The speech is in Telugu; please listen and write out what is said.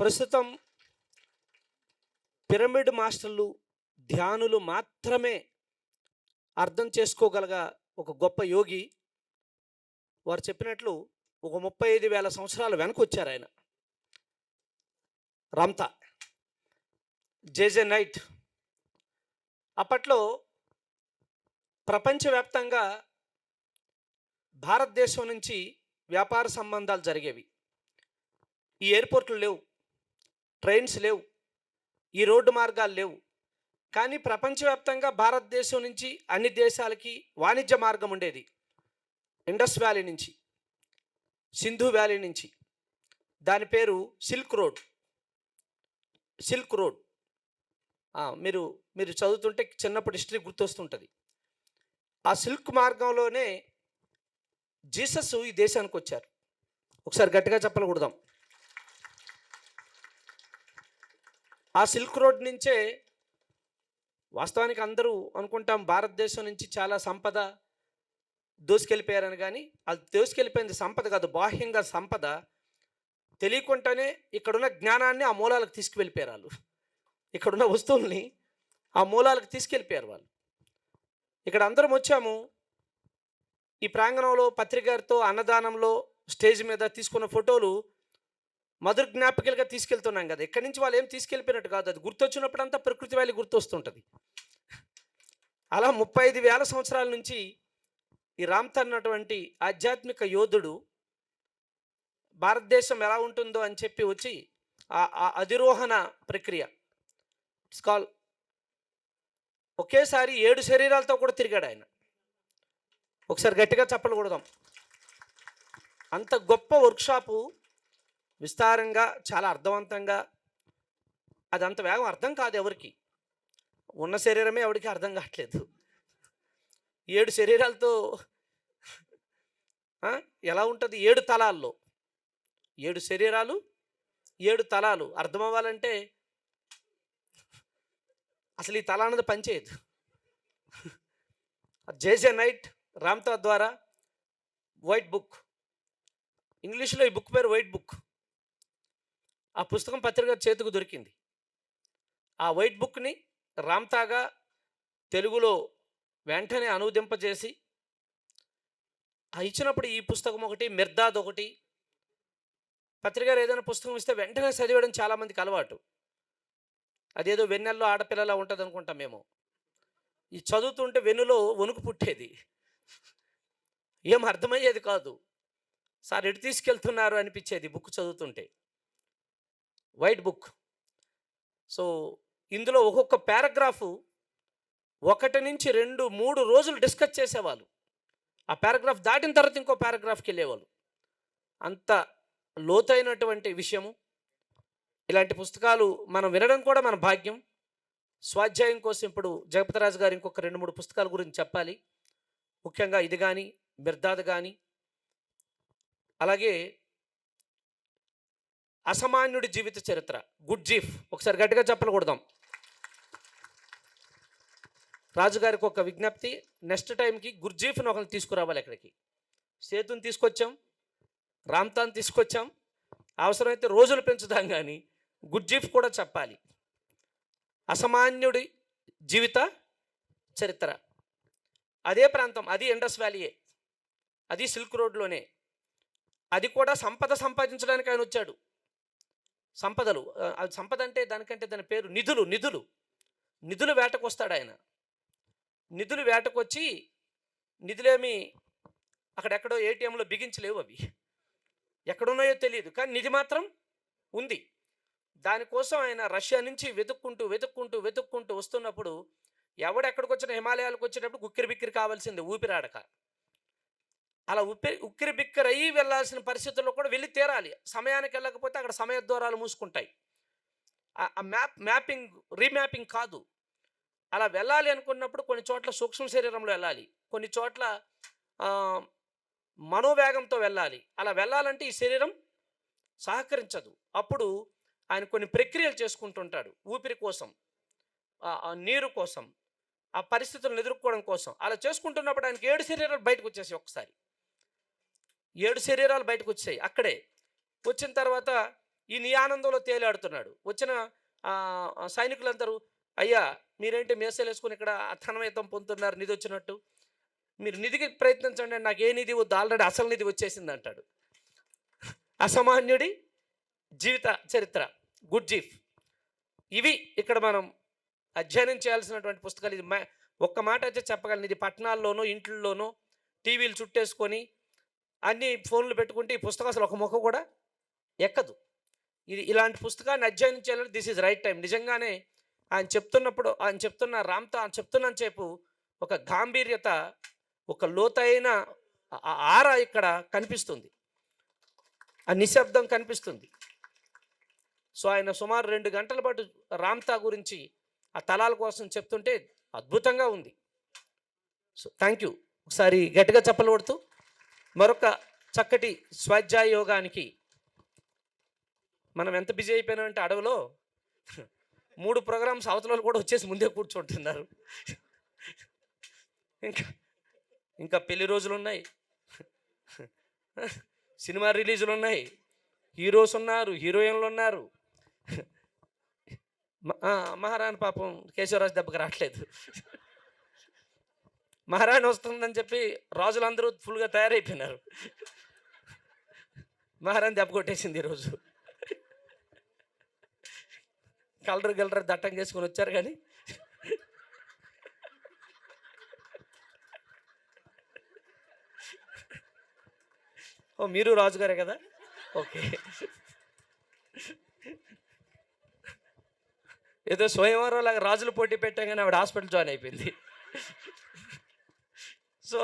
ప్రస్తుతం పిరమిడ్ మాస్టర్లు ధ్యానులు మాత్రమే అర్థం చేసుకోగలగ ఒక గొప్ప యోగి. వారు చెప్పినట్లు ఒక ముప్పై ఐదు వేల సంవత్సరాలు వెనక వచ్చారు ఆయన. రంతా జేజే నైట్. అప్పట్లో ప్రపంచవ్యాప్తంగా భారతదేశం నుంచి వ్యాపార సంబంధాలు జరిగేవి. ఈ ఎయిర్పోర్ట్లు లేవు. ట్రైన్స్ లేవు ఈ రోడ్డు మార్గాలు లేవు. కానీ ప్రపంచవ్యాప్తంగా భారతదేశం నుంచి అన్ని దేశాలకి వాణిజ్య మార్గం ఉండేది. ఇండస్ వ్యాలీ నుంచి సింధు వ్యాలీ నుంచి. దాని పేరు సిల్క్ రోడ్. Silk road. మీరు మీరు చదువుతుంటే చిన్నప్పుడు హిస్టరీ గుర్తొస్తుంటుంది. ఆ సిల్క్ మార్గంలోనే జీసస్ ఈ దేశానికి వచ్చారు. ఒకసారి గట్టిగా చెప్పలకూడదాం ఆ సిల్క్ రోడ్ నుంచే వాస్తవానికి అందరూ అనుకుంటాం భారతదేశం నుంచి చాలా సంపద దోసుకెళ్ళిపోయారని కానీ అది దోసుకెళ్ళిపోయింది సంపద కాదు బాహ్యంగా సంపద తెలియకుండానే ఇక్కడున్న జ్ఞానాన్ని ఆ మూలాలకు తీసుకువెళ్ళిపోయారు వాళ్ళు. ఇక్కడున్న వస్తువుల్ని ఆ మూలాలకు తీసుకెళ్ళిపోయారు వాళ్ళు. ఇక్కడ అందరం వచ్చాము. ఈ ప్రాంగణంలో పత్రికారితో అన్నదానంలో స్టేజ్ మీద తీసుకున్న ఫోటోలు మధుర జ్ఞాపికలుగా తీసుకెళ్తున్నాం కదా ఎక్కడి నుంచి వాళ్ళు ఏం తీసుకెళ్ళిపోయినట్టు కాదు. అది గుర్తొచ్చినప్పుడంతా ప్రకృతి వ్యాలీ గుర్తొస్తుంటుంది. అలా ముప్పై ఐదు వేల సంవత్సరాల నుంచి ఈ రామ్త అన్నటువంటి ఆధ్యాత్మిక యోధుడు భారతదేశం ఎలా ఉంటుందో అని చెప్పి వచ్చి ఆ- ఆ అధిరోహణ ప్రక్రియ. ఇట్స్ కాల్ ఒకేసారి ఏడు శరీరాలతో కూడా తిరిగాడు ఆయన. ఒకసారి గట్టిగా చెప్పకూడదాం అంత గొప్ప వర్క్షాపు విస్తారంగా చాలా అర్థవంతంగా అది అంత వేగం అర్థం కాదు ఎవరికి. ఉన్న శరీరమే ఎవరికి అర్థం కావట్లేదు. ఏడు శరీరాలతో ఎలా ఉంటుంది? ఏడు తలాల్లో. ఏడు శరీరాలు ఏడు తలాలు. అర్థం అవ్వాలంటే అసలు ఈ తల అన్నది పనిచేయదు జేజే నైట్ రామ్తా ద్వారా వైట్ బుక్. ఇంగ్లీష్లో ఈ బుక్ పేరు వైట్ బుక్. ఆ పుస్తకం పత్రిక చేతికి దొరికింది. ఆ వైట్ బుక్ని రామ్తాగా తెలుగులో వెంటనే అనువదింపజేసి ఇచ్చినప్పుడు ఈ పుస్తకం ఒకటి మిర్దాద్ ఒకటి పత్రికారు ఏదైనా పుస్తకం ఇస్తే వెంటనే చదివేయడం చాలామందికి అలవాటు. అదేదో వెన్నెల్లో ఆడపిల్లలా ఉంటుంది అనుకుంటాం మేము. ఈ చదువుతుంటే వెన్నులో వణుకు పుట్టేది. ఏం అర్థమయ్యేది కాదు. సార్ ఎటు తీసుకెళ్తున్నారు అనిపించేది బుక్ చదువుతుంటే. White book. సో ఇందులో ఒక్కొక్క పారాగ్రాఫు ఒకటి నుంచి రెండు మూడు రోజులు డిస్కస్ చేసేవాళ్ళు. ఆ పారాగ్రాఫ్ దాటిన తర్వాత ఇంకో పారాగ్రాఫ్కి వెళ్ళేవాళ్ళు. అంత లోతైనటువంటి విషయము. ఇలాంటి పుస్తకాలు మనం వినడం కూడా మన భాగ్యం. స్వాధ్యాయం కోసం ఇప్పుడు జగపతిరాజు గారు ఇంకొక రెండు మూడు పుస్తకాల గురించి చెప్పాలి. ముఖ్యంగా ఇది కానీ మిర్దాద్ కానీ అలాగే అసామాన్యుడి జీవిత చరిత్ర. గుడ్ జీఫ్. ఒకసారి గట్టిగా చెప్పకూడదాం రాజుగారికి ఒక విజ్ఞప్తి నెక్స్ట్ టైంకి గుర్జీఫ్ని ఒకరిని తీసుకురావాలి ఇక్కడికి సేతుని తీసుకొచ్చాం రామ్తాన్ తీసుకొచ్చాం అవసరమైతే రోజులు పెంచుదాం కానీ గుర్జీఫ్ కూడా చెప్పాలి. అసామాన్యుడి జీవిత చరిత్ర. అదే ప్రాంతం అది ఇండస్ వ్యాలీయే. అది సిల్క్ రోడ్లోనే. అది కూడా సంపద సంపాదించడానికి ఆయన వచ్చాడు. సంపదలు. అది సంపద అంటే దానికంటే దాని పేరు నిధులు నిధులు. నిధులు వేటకు వస్తాడు ఆయన. నిధులు వేటకు వచ్చి నిధులేమి అక్కడెక్కడో ఏటీఎంలో బిగించలేవు అవి. ఎక్కడున్నాయో తెలియదు. కానీ నిధి మాత్రం ఉంది. దానికోసం ఆయన రష్యా నుంచి వెతుక్కుంటూ వెతుక్కుంటూ వెతుక్కుంటూ వస్తున్నప్పుడు ఎవడెక్కడికి వచ్చిన హిమాలయాలకు వచ్చేటప్పుడు గుక్కిరి బిక్కిరి కావాల్సిందే ఊపిరాడక. అలా ఉప్పి ఉక్కిరి బిక్కిరయ్యి వెళ్ళాల్సిన పరిస్థితుల్లో కూడా వెళ్ళి తీరాలి. సమయానికి వెళ్ళకపోతే అక్కడ సమయ ద్వారాలు మూసుకుంటాయి. ఆ- మ్యాప్ మ్యాపింగ్ రీమ్యాపింగ్ కాదు. అలా వెళ్ళాలి అనుకున్నప్పుడు కొన్ని చోట్ల సూక్ష్మ శరీరంలో వెళ్ళాలి. కొన్ని చోట్ల మనోవేగంతో వెళ్ళాలి. అలా వెళ్ళాలంటే ఈ శరీరం సహకరించదు. అప్పుడు ఆయన కొన్ని ప్రక్రియలు చేసుకుంటుంటాడు. ఊపిరి కోసం నీరు కోసం ఆ పరిస్థితులను ఎదుర్కోవడం కోసం. అలా చేసుకుంటున్నప్పుడు ఆయనకి ఏడు శరీరాలు బయటకు వచ్చేసి ఒకసారి ఏడు శరీరాలు బయటకు వచ్చాయి అక్కడే. వచ్చిన తర్వాత ఈ నీ ఆనందంలో తేలాడుతున్నాడు. వచ్చిన సైనికులందరూ అయ్యా మీరేంటి మేసలు వేసుకుని ఇక్కడ ధనవేతం పొందుతున్నారు? నిధి వచ్చినట్టు. మీరు నిధికి ప్రయత్నించండి. నాకు ఏ నిధి వద్దు. ఆల్రెడీ అసలు నిధి వచ్చేసింది అంటాడు. అసామాన్యుడి జీవిత చరిత్ర గుడ్ జీఫ్. ఇవి ఇక్కడ మనం అధ్యయనం చేయాల్సినటువంటి పుస్తకాలు. ఇది మ- ఒక్క మాట అయితే చెప్పగలను. ఇది పట్టణాల్లోనూ ఇంట్లలోనో టీవీలు చుట్టేసుకొని అన్ని ఫోన్లు పెట్టుకుంటే ఈ పుస్తకం అసలు ఒక ముఖ కూడా ఎక్కదు. ఇది ఇలాంటి పుస్తకాన్ని అధ్యయనం చేయాలంటే దిస్ ఈజ్ రైట్ టైం. నిజంగానే ఆయన చెప్తున్నప్పుడు ఆయన చెప్తున్న రామ్తో ఆయన చెప్తున్నంత చెప్పు ఒక గాంభీర్యత ఒక లోతైన ఆరా ఆర ఇక్కడ కనిపిస్తుంది. ఆ నిశ్శబ్దం కనిపిస్తుంది. సో ఆయన సుమారు రెండు గంటల పాటు రామ్తా గురించి ఆ తలాల కోసం చెప్తుంటే అద్భుతంగా ఉంది. సో థ్యాంక్ యూ ఒకసారి గట్టిగా చెప్పలు కొడుతూ మరొక చక్కటి స్వాధ్యాయ యోగానికి మనం ఎంత బిజీ అయిపోయినామంటే అడవిలో మూడు ప్రోగ్రామ్స్ అవతలలో కూడా వచ్చేసి ముందే కూర్చుంటున్నారు. ఇంకా ఇంకా పెళ్ళి రోజులు ఉన్నాయి. సినిమా రిలీజులు ఉన్నాయి. హీరోస్ ఉన్నారు హీరోయిన్లు ఉన్నారు. మ- మహారాణి పాపం కేశవరాజ్ దెబ్బకి రావట్లేదు. మహారాణి వస్తుందని చెప్పి రాజులందరూ ఫుల్గా తయారైపోయినారు. మహారాణి దెబ్బ కొట్టేసింది ఈరోజు కలర్ గలర్ దట్టం చేసుకొని వచ్చారు కానీ. ఓ మీరు రాజుగారే కదా? ఓకే. ఏదో స్వయంవరం లాగా రాజులు పోటీ పెట్టాం కానీ ఆవిడ హాస్పిటల్ జాయిన్ అయిపోయింది. సో